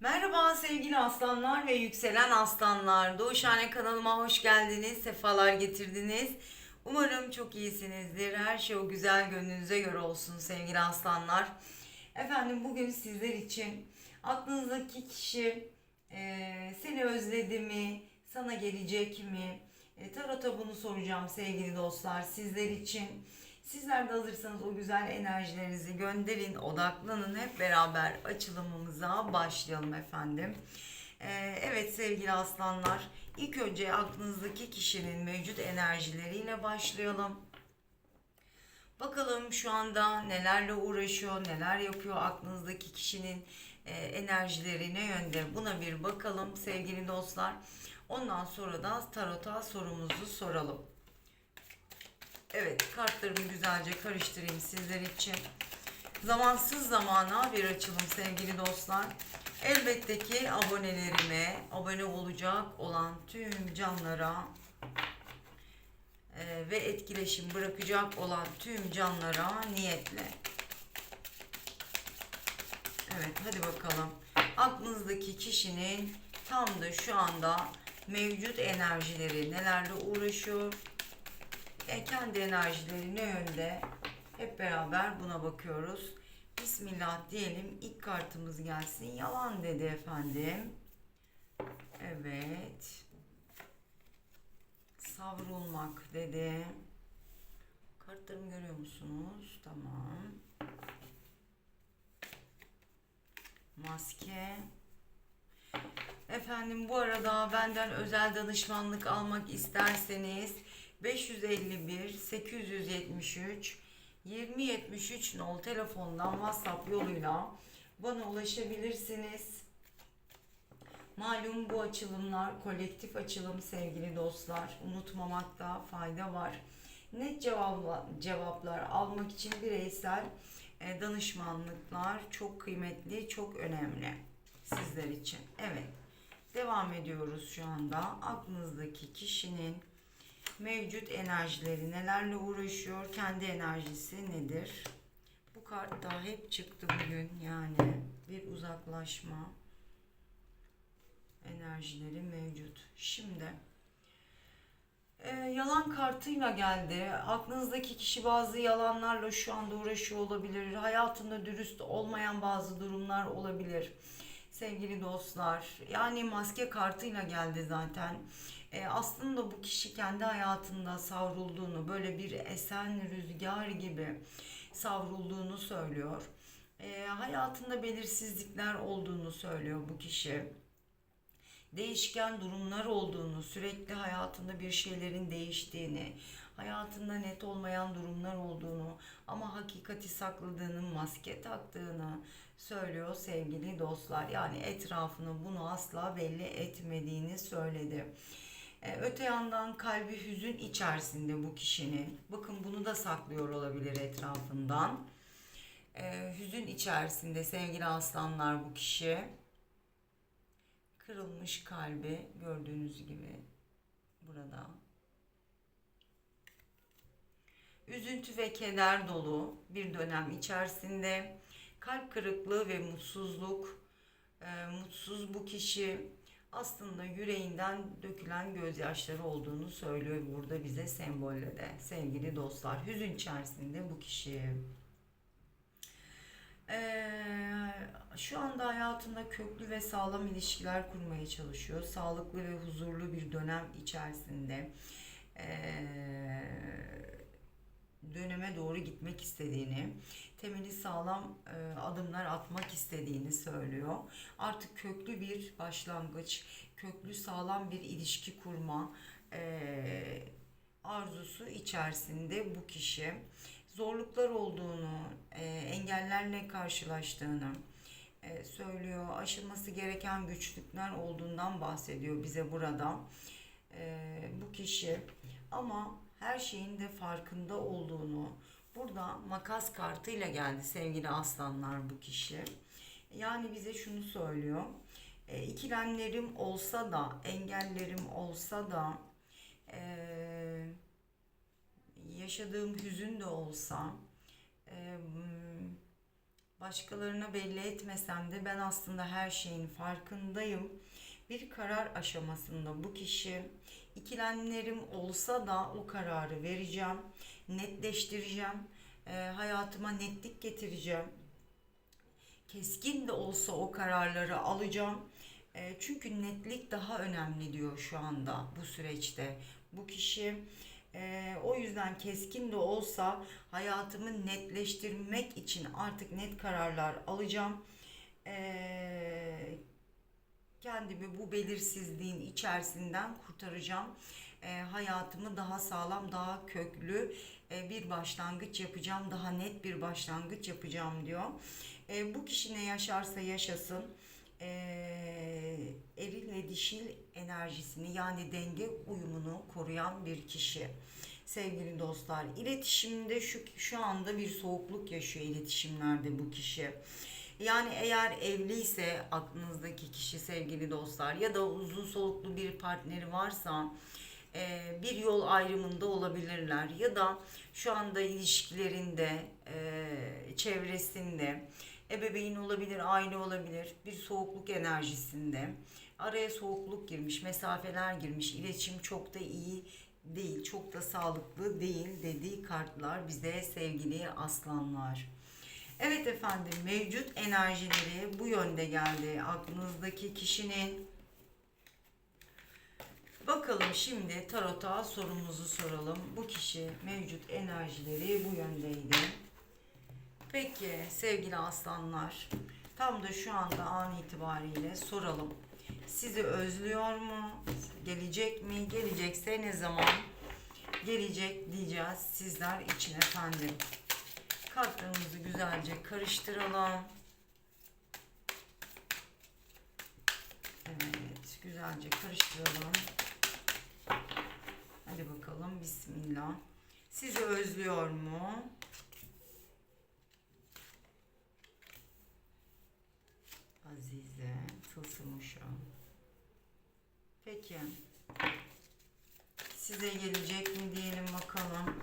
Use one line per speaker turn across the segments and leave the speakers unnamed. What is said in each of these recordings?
Merhaba sevgili aslanlar ve yükselen aslanlar. Doğuşhane kanalıma hoş geldiniz, sefalar getirdiniz. Umarım çok iyisinizdir. Her şey o güzel gönlünüze göre olsun sevgili aslanlar. Efendim bugün sizler için aklınızdaki kişi e, seni özledi mi, sana gelecek mi? E, tarota bunu soracağım sevgili dostlar sizler için. Sizler de hazırsanız o güzel enerjilerinizi gönderin, odaklanın. Hep beraber açılımımıza başlayalım efendim. Ee, evet sevgili aslanlar, ilk önce aklınızdaki kişinin mevcut enerjileriyle başlayalım. Bakalım şu anda nelerle uğraşıyor, neler yapıyor aklınızdaki kişinin e, enerjileri ne yönde buna bir bakalım sevgili dostlar. Ondan sonra da tarota sorumuzu soralım. Evet kartlarımı güzelce karıştırayım sizler için. Zamansız zamana bir açılım sevgili dostlar. Elbette ki abonelerime, abone olacak olan tüm canlara e, ve etkileşim bırakacak olan tüm canlara niyetle. Evet hadi bakalım. Aklınızdaki kişinin tam da şu anda mevcut enerjileri nelerle uğraşıyor, kendi enerjileri ne yönde hep beraber buna bakıyoruz. Bismillah diyelim. İlk kartımız gelsin. Yalan dedi efendim. Evet. Savrulmak dedi. Kartlarımı görüyor musunuz? Tamam. Maske. Efendim bu arada benden özel danışmanlık almak isterseniz 551 873 2073 nol telefondan WhatsApp yoluyla bana ulaşabilirsiniz. Malum bu açılımlar kolektif açılım sevgili dostlar. Unutmamakta fayda var. Net cevapla, cevaplar almak için bireysel e, danışmanlıklar çok kıymetli, çok önemli sizler için. Evet. Devam ediyoruz şu anda. Aklınızdaki kişinin mevcut enerjileri nelerle uğraşıyor, kendi enerjisi nedir? Bu kart da hep çıktı bugün yani bir uzaklaşma enerjileri mevcut. Şimdi e, yalan kartıyla geldi. Aklınızdaki kişi bazı yalanlarla şu anda uğraşıyor olabilir. Hayatında dürüst olmayan bazı durumlar olabilir. Sevgili dostlar, yani maske kartıyla geldi zaten. E, aslında bu kişi kendi hayatında savrulduğunu, böyle bir esen rüzgar gibi savrulduğunu söylüyor. E, hayatında belirsizlikler olduğunu söylüyor bu kişi değişken durumlar olduğunu, sürekli hayatında bir şeylerin değiştiğini, hayatında net olmayan durumlar olduğunu ama hakikati sakladığını, maske taktığını söylüyor sevgili dostlar. Yani etrafını bunu asla belli etmediğini söyledi. Ee, öte yandan kalbi hüzün içerisinde bu kişinin. Bakın bunu da saklıyor olabilir etrafından. Ee, hüzün içerisinde sevgili aslanlar bu kişi kırılmış kalbi gördüğünüz gibi burada. Üzüntü ve keder dolu bir dönem içerisinde kalp kırıklığı ve mutsuzluk, e, mutsuz bu kişi aslında yüreğinden dökülen gözyaşları olduğunu söylüyor burada bize sembolle de sevgili dostlar. Hüzün içerisinde bu kişi. Ee, şu anda hayatında köklü ve sağlam ilişkiler kurmaya çalışıyor. Sağlıklı ve huzurlu bir dönem içerisinde ee, döneme doğru gitmek istediğini, temeli sağlam e, adımlar atmak istediğini söylüyor. Artık köklü bir başlangıç, köklü sağlam bir ilişki kurma e, arzusu içerisinde bu kişi zorluklar olduğunu, e, engellerle karşılaştığını e, söylüyor. Aşılması gereken güçlükler olduğundan bahsediyor bize burada e, bu kişi. Ama her şeyin de farkında olduğunu, burada makas kartıyla geldi sevgili aslanlar bu kişi. Yani bize şunu söylüyor. E, ikilemlerim olsa da, engellerim olsa da, eee yaşadığım hüzün de olsa e, Başkalarına belli etmesem de ben aslında her şeyin farkındayım. Bir karar aşamasında bu kişi ikilemlerim olsa da o kararı vereceğim, netleştireceğim, e, hayatıma netlik getireceğim. Keskin de olsa o kararları alacağım. E, çünkü netlik daha önemli diyor şu anda bu süreçte. Bu kişi e, o yüzden keskin de olsa hayatımı netleştirmek için artık net kararlar alacağım. E, kendimi bu belirsizliğin içerisinden kurtaracağım. E, hayatımı daha sağlam, daha köklü e, bir başlangıç yapacağım. Daha net bir başlangıç yapacağım diyor. E, bu kişi ne yaşarsa yaşasın e, eril ve dişil enerjisini yani denge uyumunu koruyan bir kişi. Sevgili dostlar, iletişimde şu şu anda bir soğukluk yaşıyor iletişimlerde bu kişi. Yani eğer evliyse aklınızdaki kişi sevgili dostlar ya da uzun soluklu bir partneri varsa e, bir yol ayrımında olabilirler ya da şu anda ilişkilerinde e, çevresinde ebeveyn olabilir, aile olabilir bir soğukluk enerjisinde araya soğukluk girmiş, mesafeler girmiş, iletişim çok da iyi değil, çok da sağlıklı değil dediği kartlar bize sevgili aslanlar. Evet efendim mevcut enerjileri bu yönde geldi. Aklınızdaki kişinin Bakalım şimdi tarota sorumuzu soralım. Bu kişi mevcut enerjileri bu yöndeydi. Peki sevgili aslanlar tam da şu anda an itibariyle soralım. Sizi özlüyor mu? Gelecek mi? Gelecekse ne zaman? Gelecek diyeceğiz sizler için efendim. Kartlarımızı güzelce karıştıralım. Evet, güzelce karıştıralım. Hadi bakalım, bismillah. Sizi özlüyor mu? Azize, tılsım uşağı. Peki. Size gelecek mi diyelim bakalım.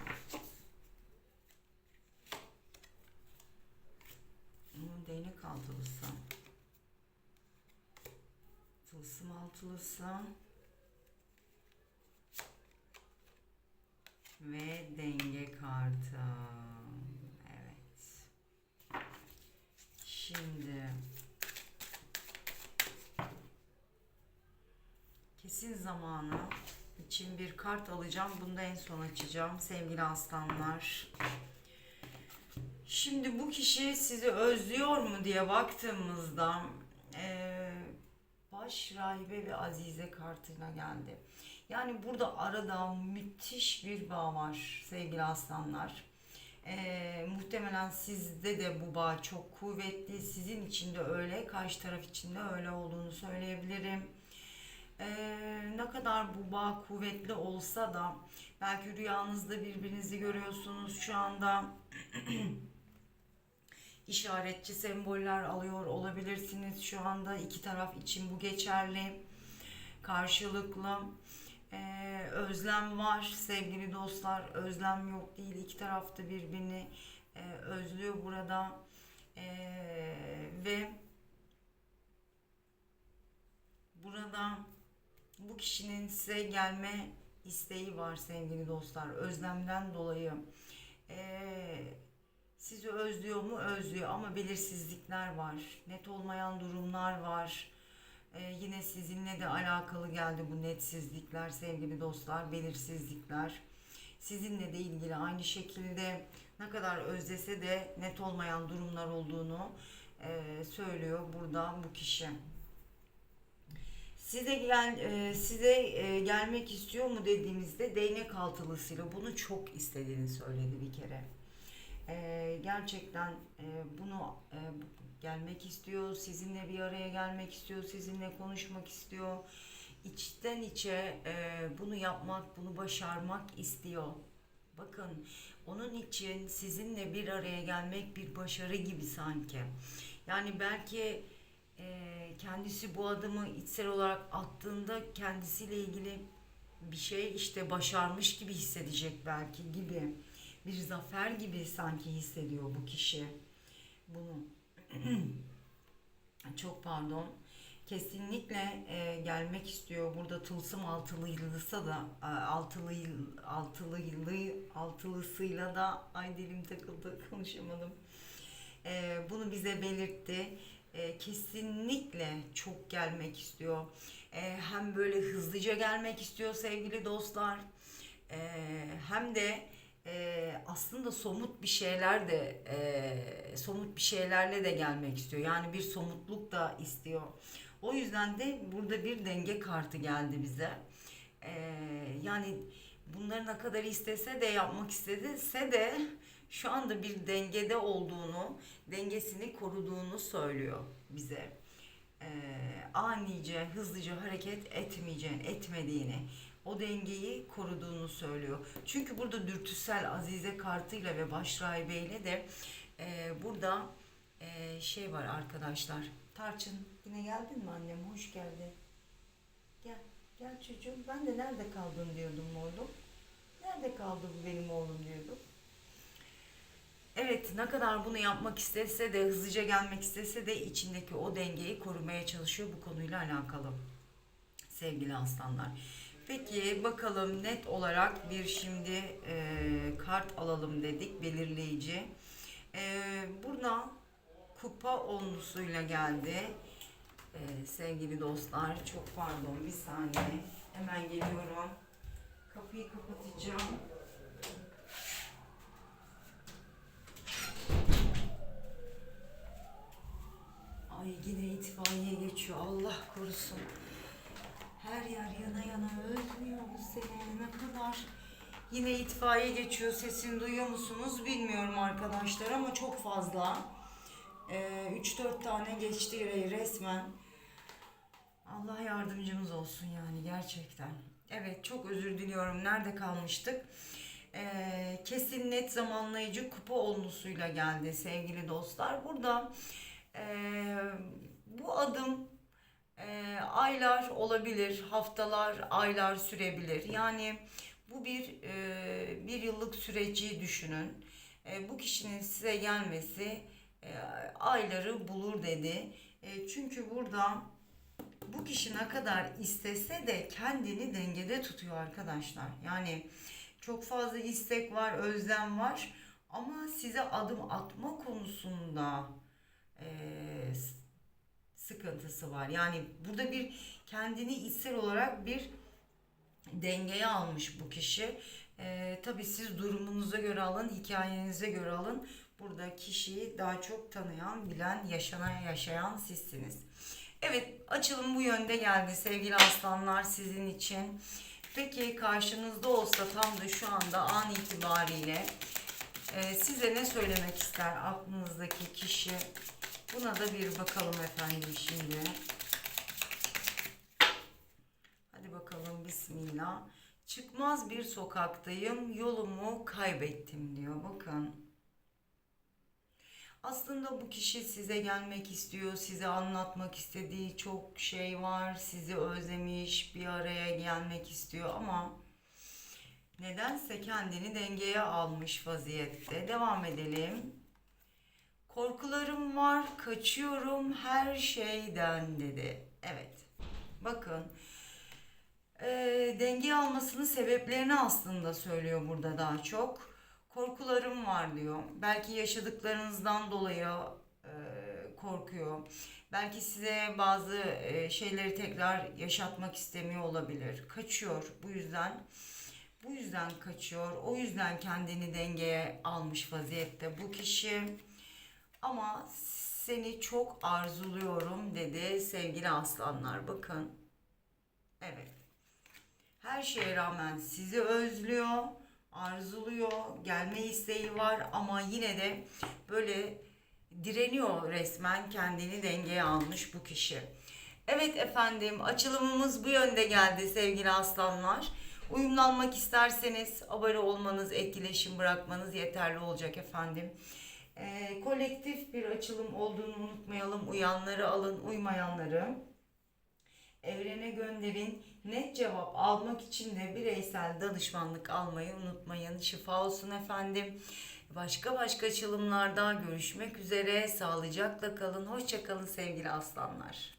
Tılsım altılısı. Ve denge kartı. Evet. Şimdi kesin zamanı için bir kart alacağım. Bunu da en son açacağım sevgili aslanlar. Şimdi bu kişi sizi özlüyor mu diye baktığımızda eee, baş rahibe ve azize kartıyla geldi. Yani burada arada müthiş bir bağ var sevgili aslanlar. Eee, muhtemelen sizde de bu bağ çok kuvvetli. Sizin için de öyle, karşı taraf için de öyle olduğunu söyleyebilirim. Eee, ne kadar bu bağ kuvvetli olsa da belki rüyanızda birbirinizi görüyorsunuz şu anda. işaretçi semboller alıyor olabilirsiniz şu anda. İki taraf için bu geçerli karşılıklı. Ee, özlem var sevgili dostlar. Özlem yok değil. İki tarafta birbirini e, özlüyor burada. Ee, ve burada bu kişinin size gelme isteği var sevgili dostlar özlemden dolayı. Ee, sizi özlüyor mu? Özlüyor ama belirsizlikler var. Net olmayan durumlar var. Ee, yine sizinle de alakalı geldi bu netsizlikler sevgili dostlar, belirsizlikler. Sizinle de ilgili aynı şekilde ne kadar özlese de net olmayan durumlar olduğunu e, söylüyor burada bu kişi. Size gel e, size e, gelmek istiyor mu dediğimizde değnek altılısıyla bunu çok istediğini söyledi bir kere. Ee, gerçekten e, bunu e, gelmek istiyor, sizinle bir araya gelmek istiyor, sizinle konuşmak istiyor. İçten içe e, bunu yapmak, bunu başarmak istiyor. Bakın onun için sizinle bir araya gelmek bir başarı gibi sanki. Yani belki e, kendisi bu adımı içsel olarak attığında kendisiyle ilgili bir şey işte başarmış gibi hissedecek belki gibi bir zafer gibi sanki hissediyor bu kişi bunu. çok pardon kesinlikle e, gelmek istiyor. Burada tılsım altılıysa da e, altılı altılı altılısıyla da ay dilim takıldı konuşamadım. E, bunu bize belirtti. E, kesinlikle çok gelmek istiyor. E, hem böyle hızlıca gelmek istiyor sevgili dostlar. E, hem de e, aslında somut bir şeyler de e, somut bir şeylerle de gelmek istiyor. Yani bir somutluk da istiyor. O yüzden de burada bir denge kartı geldi bize. E, yani bunları ne kadar istese de yapmak istediyse de şu anda bir dengede olduğunu, dengesini koruduğunu söylüyor bize. E, anice, hızlıca hareket etmeyeceğini, etmediğini, o dengeyi koruduğunu söylüyor. Çünkü burada dürtüsel Azize kartıyla ve baş rahibeyle de e, burada e, şey var arkadaşlar. Tarçın yine geldin mi annem? Hoş geldin. Gel. Gel çocuğum. Ben de nerede kaldın diyordum oğlum. Nerede kaldı bu benim oğlum diyordum. Evet ne kadar bunu yapmak istese de hızlıca gelmek istese de içindeki o dengeyi korumaya çalışıyor bu konuyla alakalı. Sevgili aslanlar. Peki bakalım net olarak bir şimdi e, kart alalım dedik belirleyici. E, burada kupa onlusuyla geldi. E, sevgili dostlar çok pardon bir saniye hemen geliyorum. Kapıyı kapatacağım. Ay yine itfaiye geçiyor Allah korusun. Her yer yana yana ölmüyor bu sene ne kadar. Yine itfaiye geçiyor sesini duyuyor musunuz bilmiyorum arkadaşlar ama çok fazla. Ee, 3-4 tane geçti resmen. Allah yardımcımız olsun yani gerçekten. Evet çok özür diliyorum. Nerede kalmıştık? Ee, kesin net zamanlayıcı kupa olmusuyla geldi sevgili dostlar. Burada ee, bu adım e, aylar olabilir, haftalar, aylar sürebilir. Yani bu bir e, bir yıllık süreci düşünün. E, bu kişinin size gelmesi e, ayları bulur dedi. E, çünkü burada bu kişi ne kadar istese de kendini dengede tutuyor arkadaşlar. Yani çok fazla istek var, özlem var ama size adım atma konusunda e, sıkıntısı var. Yani burada bir kendini içsel olarak bir dengeye almış bu kişi. Ee, tabii siz durumunuza göre alın, hikayenize göre alın. Burada kişiyi daha çok tanıyan, bilen, yaşanan, yaşayan sizsiniz. Evet, açılım bu yönde geldi sevgili aslanlar sizin için. Peki karşınızda olsa tam da şu anda an itibariyle e, size ne söylemek ister aklınızdaki kişi? Buna da bir bakalım efendim şimdi. Hadi bakalım bismillah. Çıkmaz bir sokaktayım, yolumu kaybettim diyor. Bakın. Aslında bu kişi size gelmek istiyor, size anlatmak istediği çok şey var, sizi özlemiş, bir araya gelmek istiyor ama nedense kendini dengeye almış vaziyette. Devam edelim. Korkularım var, kaçıyorum her şeyden dedi. Evet. Bakın. E, denge almasının sebeplerini aslında söylüyor burada daha çok. Korkularım var diyor. Belki yaşadıklarınızdan dolayı e, korkuyor. Belki size bazı e, şeyleri tekrar yaşatmak istemiyor olabilir. Kaçıyor bu yüzden. Bu yüzden kaçıyor. O yüzden kendini dengeye almış vaziyette bu kişi. Ama seni çok arzuluyorum dedi sevgili aslanlar. Bakın. Evet. Her şeye rağmen sizi özlüyor, arzuluyor, gelme isteği var ama yine de böyle direniyor resmen kendini dengeye almış bu kişi. Evet efendim açılımımız bu yönde geldi sevgili aslanlar. Uyumlanmak isterseniz abone olmanız, etkileşim bırakmanız yeterli olacak efendim. E, kolektif bir açılım olduğunu unutmayalım. Uyanları alın, uymayanları evrene gönderin. Net cevap almak için de bireysel danışmanlık almayı unutmayın. Şifa olsun efendim. Başka başka açılımlarda görüşmek üzere. Sağlıcakla kalın. Hoşça kalın sevgili aslanlar.